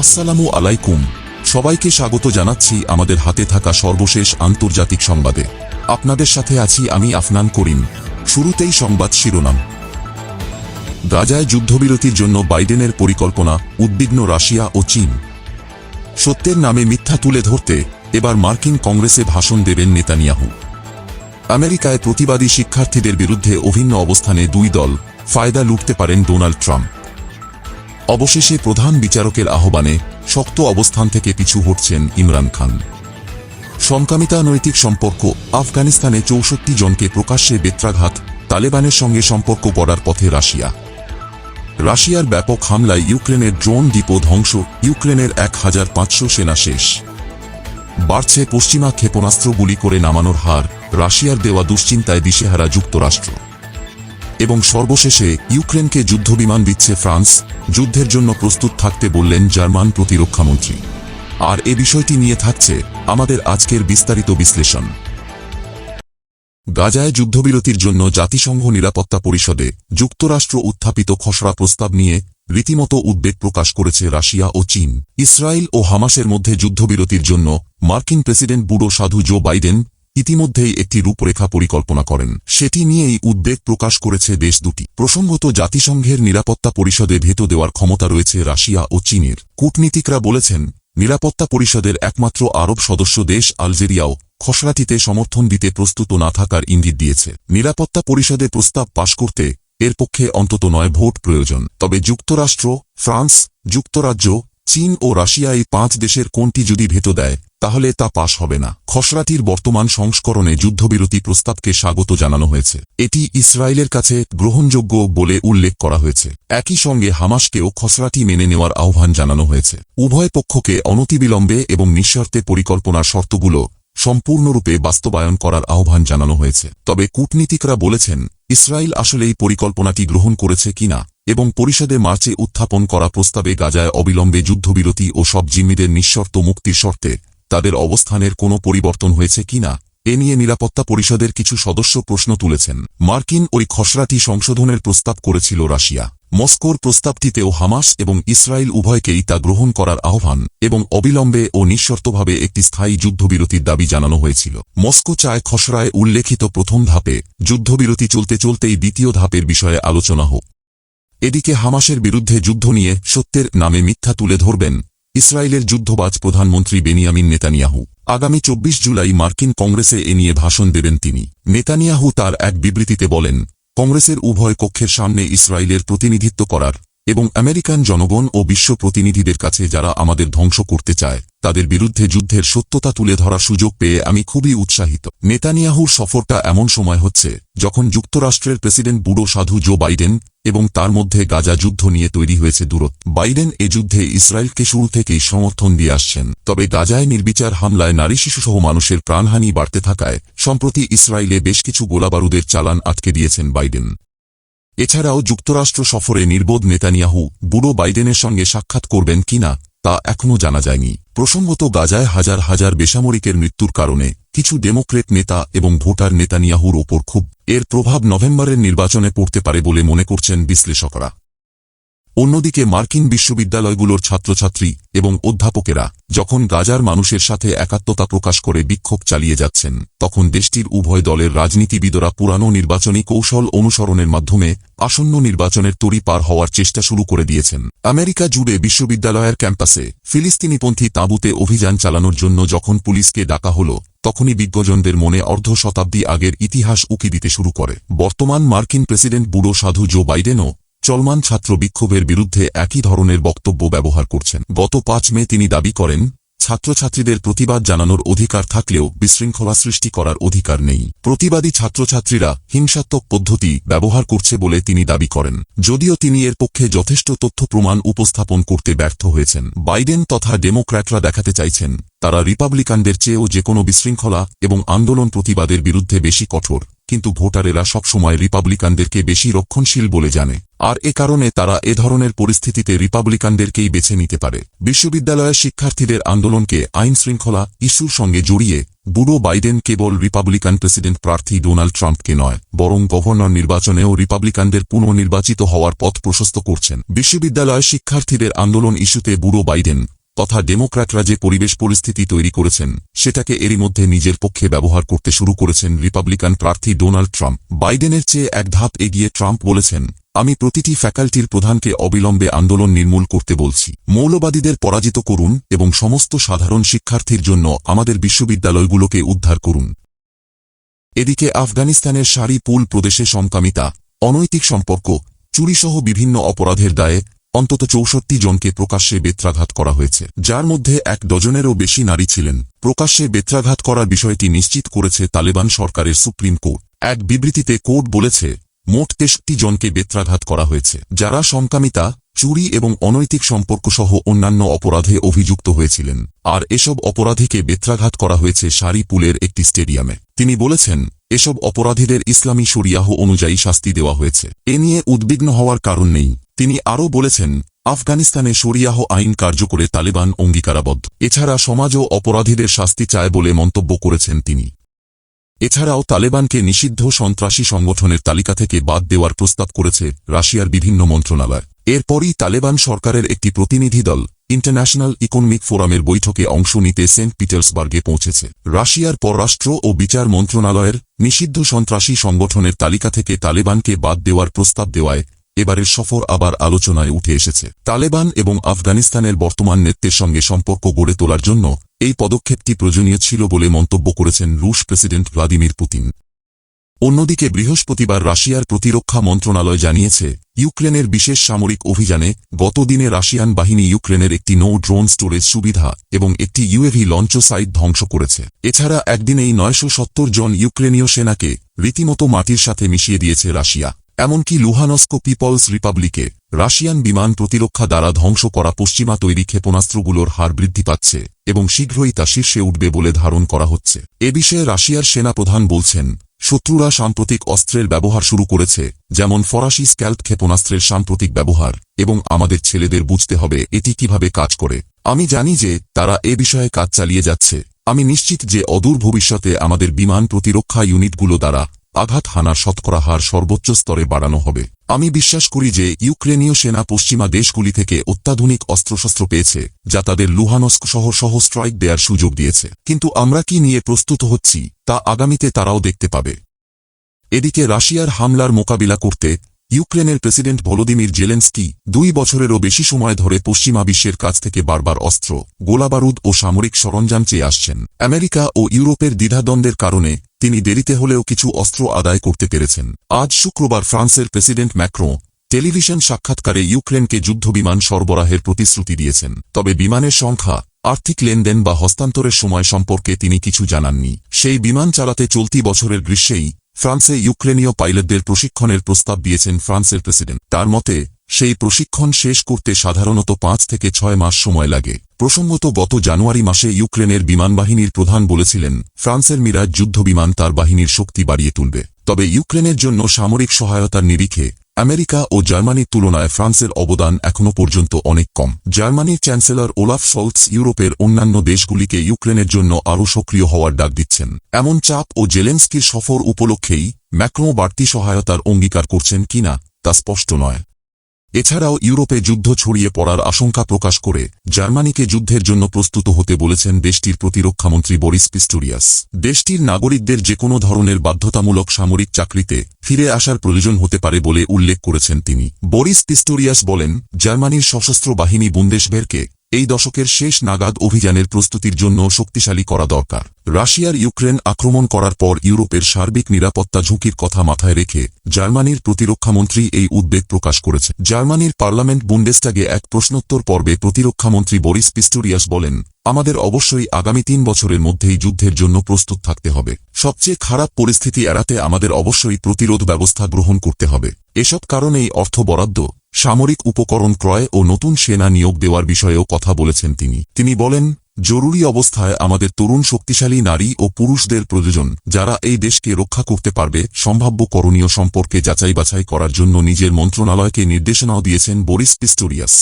আসসালামু আলাইকুম। সবাইকে স্বাগত জানাচ্ছি আমাদের হাতে থাকা সর্বশেষ আন্তর্জাতিক সংবাদে। আপনাদের সাথে আছি আমি আফনান করিম। শুরুতেই সংবাদ শিরোনাম। গাজায় যুদ্ধবিরতির জন্য বাইডেনের পরিকল্পনা, উদ্বিগ্ন রাশিয়া ও চীন। সত্যের নামে মিথ্যা তুলে ধরতে এবার মার্কিন কংগ্রেসে ভাষণ দেবেন নেতানিয়াহু। আমেরিকায় প্রতিবাদী শিক্ষার্থীদের বিরুদ্ধে অভিন্ন অবস্থানে দুই দল ফায়দা লুটতে পারেন ডোনাল্ড ট্রাম্প। অবশেষে প্রধান বিচারকের আহ্বানে শক্ত অবস্থান থেকে পিছু হটছেন ইমরান খান। সমকামিতা নৈতিক সম্পর্ক, আফগানিস্তানে চৌষট্টি জনকে প্রকাশ্যে বেত্রাঘাত, তালেবানের সঙ্গে সম্পর্ক গড়ার পথে রাশিয়া। রাশিয়ার ব্যাপক হামলায় ইউক্রেনের ড্রোন ডিপো ধ্বংস, ইউক্রেনের এক হাজার পাঁচশো সেনা শেষ। বাড়ছে পশ্চিমা ক্ষেপণাস্ত্র গুলি করে নামানোর হার, রাশিয়ার দেওয়া দুশ্চিন্তায় দিশেহারা যুক্তরাষ্ট্র। এবং সর্বশেষে ইউক্রেনকে যুদ্ধবিমান দিচ্ছে ফ্রান্স, যুদ্ধের জন্য প্রস্তুত থাকতে বললেন জার্মান প্রতিরক্ষামন্ত্রী। আর এ বিষয়টি নিয়ে থাকছে আমাদের আজকের বিস্তারিত বিশ্লেষণ। গাজায় যুদ্ধবিরতির জন্য জাতিসংঘ নিরাপত্তা পরিষদে যুক্তরাষ্ট্র উত্থাপিত খসড়া প্রস্তাব নিয়ে রীতিমতো উদ্বেগ প্রকাশ করেছে রাশিয়া ও চীন। ইসরায়েল ও হামাসের মধ্যে যুদ্ধবিরতির জন্য মার্কিন প্রেসিডেন্ট বুড়ো সাধু জো বাইডেন ইতিমধ্যেই একটি রূপরেখা পরিকল্পনা করেন। সেটি নিয়েই উদ্বেগ প্রকাশ করেছে দেশ দুটি। প্রসঙ্গত জাতিসংঘের নিরাপত্তা পরিষদে ভেটো দেওয়ার ক্ষমতা রয়েছে রাশিয়া ও চীনের। কূটনীতিকরা বলেছেন, নিরাপত্তা পরিষদের একমাত্র আরব সদস্য দেশ আলজেরিয়াও খসড়াটিতে সমর্থন দিতে প্রস্তুত না থাকার ইঙ্গিত দিয়েছে। নিরাপত্তা পরিষদে প্রস্তাব পাশ করতে এর পক্ষে অন্তত নয় ভোট প্রয়োজন। তবে যুক্তরাষ্ট্র, ফ্রান্স, যুক্তরাজ্য, চীন ও রাশিয়া এই পাঁচ দেশের কোনটি যদি ভেটো দেয় তাহলে তা পাশ হবে না। খসড়াটির বর্তমান সংস্করণে যুদ্ধবিরতি প্রস্তাবকে স্বাগত জানানো হয়েছে। এটি ইসরায়েলের কাছে গ্রহণযোগ্য বলে উল্লেখ করা হয়েছে। একই সঙ্গে হামাসকেও খসড়াটি মেনে নেওয়ার আহ্বান জানানো হয়েছে। উভয় পক্ষকে অনতিবিলম্বে এবং নিঃশর্তে পরিকল্পনার শর্তগুলো সম্পূর্ণরূপে বাস্তবায়ন করার আহ্বান জানানো হয়েছে। তবে কূটনীতিকরা বলেছেন, ইসরায়েল আসলে এই পরিকল্পনাটি গ্রহণ করেছে কিনা এবং পরিষদে মার্চে উত্থাপন করা প্রস্তাবে গাজায় অবিলম্বে যুদ্ধবিরতি ও সব জিম্মিদের নিঃশর্ত মুক্তির শর্তে তাদের অবস্থানের কোনো পরিবর্তন হয়েছে কিনা এ নিয়ে নিরাপত্তা পরিষদের কিছু সদস্য প্রশ্ন তুলেছেন। মার্কিন ওই খসড়াটি সংশোধনের প্রস্তাব করেছিল রাশিয়া। মস্কোর প্রস্তাবটিতেও হামাস এবং ইসরায়েল উভয়কেই তা গ্রহণ করার আহ্বান এবং অবিলম্বে ও নিঃশর্তভাবে একটি স্থায়ী যুদ্ধবিরতির দাবি জানানো হয়েছিল। মস্কো চায় খসড়ায় উল্লেখিত প্রথম ধাপে যুদ্ধবিরতি চলতে চলতেই দ্বিতীয় ধাপের বিষয়ে আলোচনা হোক। এদিকে হামাসের বিরুদ্ধে যুদ্ধ নিয়ে সত্যের নামে মিথ্যা তুলে ধরবেন ইসরায়েলের যুদ্ধবাজ প্রধানমন্ত্রী বেনিয়ামিন নেতানিয়াহু আগামী চব্বিশ জুলাই মার্কিন কংগ্রেসে এ নিয়ে ভাষণ দেবেন তিনি। নেতানিয়াহু তার এক বিবৃতিতে বলেন, কংগ্রেসের উভয় কক্ষের সামনে ইসরায়েলের প্রতিনিধিত্ব করার এবং আমেরিকান জনগণ ও বিশ্ব প্রতিনিধিদের কাছে যারা আমাদের ধ্বংস করতে চায়, তাদের বিরুদ্ধে যুদ্ধের সত্যতা তুলে ধরার সুযোগ পেয়ে আমি খুবই উৎসাহিত। নেতানিয়াহুর সফরটা এমন সময় হচ্ছে, যখন যুক্তরাষ্ট্রের প্রেসিডেন্ট বুড়ো সাধু জো বাইডেন এবং তার মধ্যে গাজা যুদ্ধ নিয়ে তৈরি হয়েছে দূরত বাইডেন এ যুদ্ধে ইসরায়েলকে শুরু থেকেই সমর্থন দিয়ে আসছেন। তবে গাজায় নির্বিচার হামলায় নারী শিশুসহ মানুষের প্রাণহানি বাড়তে থাকায় সম্প্রতি ইসরায়েলে বেশ কিছু গোলাবারুদের চালান আটকে দিয়েছেন বাইডেন। এছাড়াও যুক্তরাষ্ট্র সফরে নির্বোধ নেতানিয়াহু বুড়ো বাইডেনের সঙ্গে সাক্ষাৎ করবেন কিনা তা এখনও জানা যায়নি। প্রসঙ্গত গাজায় হাজার হাজার বেসামরিকের মৃত্যুর কারণে কিছু ডেমোক্রেট নেতা এবং ভোটার নেতানিয়াহুর ওপর খুব এর প্রভাব নভেম্বরের নির্বাচনে পড়তে পারে বলে মনে করছেন বিশ্লেষকরা। অন্যদিকে মার্কিন বিশ্ববিদ্যালয়গুলোর ছাত্রছাত্রী এবং অধ্যাপকেরা যখন গাজার মানুষের সাথে একাত্মতা প্রকাশ করে বিক্ষোভ চালিয়ে যাচ্ছেন, তখন দেশটির উভয় দলের রাজনীতিবিদরা পুরানো নির্বাচনী কৌশল অনুসরণের মাধ্যমে আসন্ন নির্বাচনের তরি পার হওয়ার চেষ্টা শুরু করে দিয়েছেন। আমেরিকা জুড়ে বিশ্ববিদ্যালয়ের ক্যাম্পাসে ফিলিস্তিনিপন্থী তাঁবুতে অভিযান চালানোর জন্য যখন পুলিশকে ডাকা হল, তখনই বিজ্ঞজনদের মনে অর্ধ শতাব্দী আগের ইতিহাস উকি দিতে শুরু করে। বর্তমান মার্কিন প্রেসিডেন্ট বুড়ো সাধু জো বাইডেনও চলমান ছাত্র বিক্ষোভের বিরুদ্ধে একই ধরনের বক্তব্য ব্যবহার করছেন। গত পাঁচ মে তিনি দাবি করেন, ছাত্রছাত্রীদের প্রতিবাদ জানানোর অধিকার থাকলেও বিশৃঙ্খলা সৃষ্টি করার অধিকার নেই। প্রতিবাদী ছাত্রছাত্রীরা হিংসাত্মক পদ্ধতি ব্যবহার করছে বলে তিনি দাবি করেন। যদিও তিনি এর পক্ষে যথেষ্ট তথ্য প্রমাণ উপস্থাপন করতে ব্যর্থ হয়েছেন। বাইডেন তথা ডেমোক্র্যাটরা দেখাতে চাইছেন, তারা রিপাবলিকানদের চেয়েও যে কোনো বিশৃঙ্খলা এবং আন্দোলন প্রতিবাদের বিরুদ্ধে বেশি কঠোর। কিন্তু ভোটারেরা সবসময় রিপাবলিকানদেরকে বেশি রক্ষণশীল বলে জানে। আর এ কারণে তারা এ ধরনের পরিস্থিতিতে রিপাবলিকানদেরকেই বেছে নিতে পারে। বিশ্ববিদ্যালয়ের শিক্ষার্থীদের আন্দোলনকে আইন শৃঙ্খলা ইস্যুর সঙ্গে জড়িয়ে বুড়ো বাইডেন কেবল রিপাবলিকান প্রেসিডেন্ট প্রার্থী ডোনাল্ড ট্রাম্পকে নয়, বরং গভর্নর নির্বাচনেও রিপাবলিকানদের পুনর্নির্বাচিত হওয়ার পথ প্রশস্ত করছেন। বিশ্ববিদ্যালয় শিক্ষার্থীদের আন্দোলন ইস্যুতে বুড়ো বাইডেন তথা ডেমোক্র্যাটরা যে পরিবেশ পরিস্থিতি তৈরি করেছেন, সেটাকে এরই মধ্যে নিজের পক্ষে ব্যবহার করতে শুরু করেছেন রিপাবলিকান প্রার্থী ডোনাল্ড ট্রাম্প। বাইডেনের চেয়ে এক ধাপ এগিয়ে ট্রাম্প বলেছেন, আমি প্রতিটি ফ্যাকাল্টির প্রধানকে অবিলম্বে আন্দোলন নির্মূল করতে বলছি। মৌলবাদীদের পরাজিত করুন এবং সমস্ত সাধারণ শিক্ষার্থীর জন্য আমাদের বিশ্ববিদ্যালয়গুলোকে উদ্ধার করুন। এদিকে আফগানিস্তানের সারি পুল প্রদেশে সমকামিতা, অনৈতিক সম্পর্ক, চুরিসহ বিভিন্ন অপরাধের দায়ে অন্তত চৌষট্টি জনকে প্রকাশ্যে বেত্রাঘাত করা হয়েছে। যার মধ্যে এক ডজনেরও বেশি নারী ছিলেন। প্রকাশ্যে বেত্রাঘাত করার বিষয়টি নিশ্চিত করেছে তালেবান সরকারের সুপ্রিম কোর্ট। এক বিবৃতিতে কোর্ট বলেছে, মোট তেষট্টি জনকে বেত্রাঘাত করা হয়েছে, যারা সমকামিতা, চুরি এবং অনৈতিক সম্পর্কসহ অন্যান্য অপরাধে অভিযুক্ত হয়েছিলেন। আর এসব অপরাধীকে বেত্রাঘাত করা হয়েছে সারি পুলের একটি স্টেডিয়ামে। তিনি বলেছেন, এসব অপরাধীদের ইসলামী শরিয়াহ অনুযায়ী শাস্তি দেওয়া হয়েছে। এ নিয়ে উদ্বিগ্ন হওয়ার কারণ নেই। তিনি আরও বলেছেন, আফগানিস্তানে শরিয়াহ আইন কার্যকরে তালেবান অঙ্গীকারাবদ্ধ। এছাড়া সমাজও অপরাধীদের শাস্তি চায় বলে মন্তব্য করেছেন তিনি। এছাড়াও তালেবানকে নিষিদ্ধ সন্ত্রাসী সংগঠনের তালিকা থেকে বাদ দেওয়ার প্রস্তাব করেছে রাশিয়ার বিভিন্ন মন্ত্রণালয়। এরপরই তালেবান সরকারের একটি প্রতিনিধি দল ইন্টারন্যাশনাল ইকোনমিক ফোরামের বৈঠকে অংশ নিতে সেন্ট পিটার্সবার্গে পৌঁছেছে। রাশিয়ার পররাষ্ট্র ও বিচার মন্ত্রণালয়ের নিষিদ্ধ সন্ত্রাসী সংগঠনের তালিকা থেকে তালেবানকে বাদ দেওয়ার প্রস্তাব দেওয়ায় এবারের সফর আবার আলোচনায় উঠে এসেছে। তালেবান এবং আফগানিস্তানের বর্তমান নেতৃত্বের সঙ্গে সম্পর্ক গড়ে তোলার জন্য এই পদক্ষেপটি প্রয়োজনীয় ছিল বলে মন্তব্য করেছেন রুশ প্রেসিডেন্ট ভ্লাদিমির পুতিন। অন্যদিকে বৃহস্পতিবার রাশিয়ার প্রতিরক্ষা মন্ত্রণালয় জানিয়েছে, ইউক্রেনের বিশেষ সামরিক অভিযানে গতদিনে রাশিয়ান বাহিনী ইউক্রেনের একটি নৌ ড্রোন স্টোরেজ সুবিধা এবং একটি ইউএভি লঞ্চ সাইট ধ্বংস করেছে। এছাড়া একদিনেই নয়শো সত্তর জন ইউক্রেনীয় সেনাকে রীতিমতো মাটির সাথে মিশিয়ে দিয়েছে রাশিয়া। এমনকি লুহানস্কো পিপলস রিপাবলিকে রাশিয়ান বিমান প্রতিরক্ষা দ্বারা ধ্বংস করা পশ্চিমা তৈরি ক্ষেপণাস্ত্রগুলোর হার বৃদ্ধি পাচ্ছে এবং শীঘ্রই তা শীর্ষে উঠবে বলে ধারণ করা হচ্ছে। এ বিষয়ে রাশিয়ার সেনাপ্রধান বলছেন, শত্রুরা সাম্প্রতিক অস্ত্রের ব্যবহার শুরু করেছে, যেমন ফরাসি স্ক্যাল্প ক্ষেপণাস্ত্রের সাম্প্রতিক ব্যবহার, এবং আমাদের ছেলেদের বুঝতে হবে এটি কীভাবে কাজ করে। আমি জানি যে তারা এ বিষয়ে কাজ চালিয়ে যাচ্ছে। আমি নিশ্চিত যে অদূর ভবিষ্যতে আমাদের বিমান প্রতিরক্ষা ইউনিটগুলো দ্বারা আঘাত হানার শতকরা হার সর্বোচ্চ স্তরে বাড়ানো হবে। আমি বিশ্বাস করি যে ইউক্রেনীয় সেনা পশ্চিমা দেশগুলি থেকে অত্যাধুনিক অস্ত্রশস্ত্র পেয়েছে, যা তাদের লুহানস্ক সহ সহ স্ট্রাইক দেওয়ার সুযোগ দিয়েছে। কিন্তু আমরা কি নিয়ে প্রস্তুত হচ্ছি, তা আগামীতে তারাও দেখতে পাবে। এদিকে রাশিয়ার হামলার মোকাবিলা করতে ইউক্রেনের প্রেসিডেন্ট ভলোদিমির জেলেন্সকি দুই বছরেরও বেশি সময় ধরে পশ্চিমা বিশ্বের কাছ থেকে বারবার অস্ত্র, গোলাবারুদ ও সামরিক সরঞ্জাম চেয়ে আসছেন। আমেরিকা ও ইউরোপের দ্বিধাদ্বন্দ্বের কারণে তিনি দেরিতে হলেও কিছু অস্ত্র আদায় করতে পেরেছেন। আজ শুক্রবার ফ্রান্সের প্রেসিডেন্ট ম্যাক্রো টেলিভিশন সাক্ষাৎকারে ইউক্রেনকে যুদ্ধবিমান সরবরাহের প্রতিশ্রুতি দিয়েছেন। তবে বিমানের সংখ্যা, আর্থিক লেনদেন বা হস্তান্তরের সময় সম্পর্কে তিনি কিছু জানাননি। সেই বিমান চালাতে চলতি বছরের গ্রীষ্মেই ফ্রান্সে ইউক্রেনীয় পাইলটদের প্রশিক্ষণের প্রস্তাব দিয়েছেন ফ্রান্সের প্রেসিডেন্ট। তার মতে সেই প্রশিক্ষণ শেষ করতে সাধারণত পাঁচ থেকে ছয় মাস সময় লাগে। প্রসঙ্গত, গত জানুয়ারি মাসে ইউক্রেনের বিমানবাহিনীর প্রধান বলেছিলেন, ফ্রান্সের মিরাজ যুদ্ধবিমান তার বাহিনীর শক্তি বাড়িয়ে তুলবে। তবে ইউক্রেনের জন্য সামরিক সহায়তার নিরিখে, আমেরিকা ও জার্মানির তুলনায় ফ্রান্সের অবদান এখনও পর্যন্ত অনেক কম। জার্মানির চ্যান্সেলর ওলাফ সল্টস ইউরোপের অন্যান্য দেশগুলিকে ইউক্রেনের জন্য আরও সক্রিয় হওয়ার ডাক দিচ্ছেন। এমন চাপ ও জেলেন্সকির সফর উপলক্ষেই ম্যাক্রো বাড়তি সহায়তার অঙ্গীকার করছেন কিনা তা স্পষ্ট নয়। এছাড়াও ইউরোপে যুদ্ধ ছড়িয়ে পড়ার আশঙ্কা প্রকাশ করে জার্মানিকে যুদ্ধের জন্য প্রস্তুত হতে বলেছেন দেশটির প্রতিরক্ষামন্ত্রী বরিস পিস্টোরিয়াস দেশটির নাগরিকদের যে কোনো ধরনের বাধ্যতামূলক সামরিক চাকরিতে ফিরে আসার প্রয়োজন হতে পারে বলে উল্লেখ করেছেন তিনি। বরিস পিস্টোরিয়াস বলেন, জার্মানির সশস্ত্র বাহিনী বুন্দেশভেরকে এই দশকের শেষ নাগাদ অভিযানের প্রস্তুতির জন্য শক্তিশালী করা দরকার। রাশিয়ার ইউক্রেন আক্রমণ করার পর ইউরোপের সার্বিক নিরাপত্তা ঝুঁকির কথা মাথায় রেখে জার্মানির প্রতিরক্ষামন্ত্রী এই উদ্বেগ প্রকাশ করেছে। জার্মানির পার্লামেন্ট বুন্ডেস্টাগে এক প্রশ্নোত্তর পর্বে প্রতিরক্ষামন্ত্রী বরিস পিস্টোরিয়াস বলেন, আমাদের অবশ্যই আগামী তিন বছরের মধ্যেই যুদ্ধের জন্য প্রস্তুত থাকতে হবে। সবচেয়ে খারাপ পরিস্থিতি এড়াতে আমাদের অবশ্যই প্রতিরোধ ব্যবস্থা গ্রহণ করতে হবে। এসব কারণেই অর্থ বরাদ্দ সামরিক উপকরণ ক্রয় ও নতুন সেনা নিয়োগ দেওয়ার বিষয়েও কথা বলেছেন তিনি। তিনি বলেন, জরুরি অবস্থায় আমাদের তরুণ শক্তিশালী নারী ও পুরুষদের প্রয়োজন, যারা এই দেশকে রক্ষা করতে পারবে, সম্ভাব্য করণীয় সম্পর্কে যাচাই বাছাই করার জন্য নিজের মন্ত্রণালয়কে নির্দেশনাও দিয়েছেন বরিস পিস্টোরিয়াস।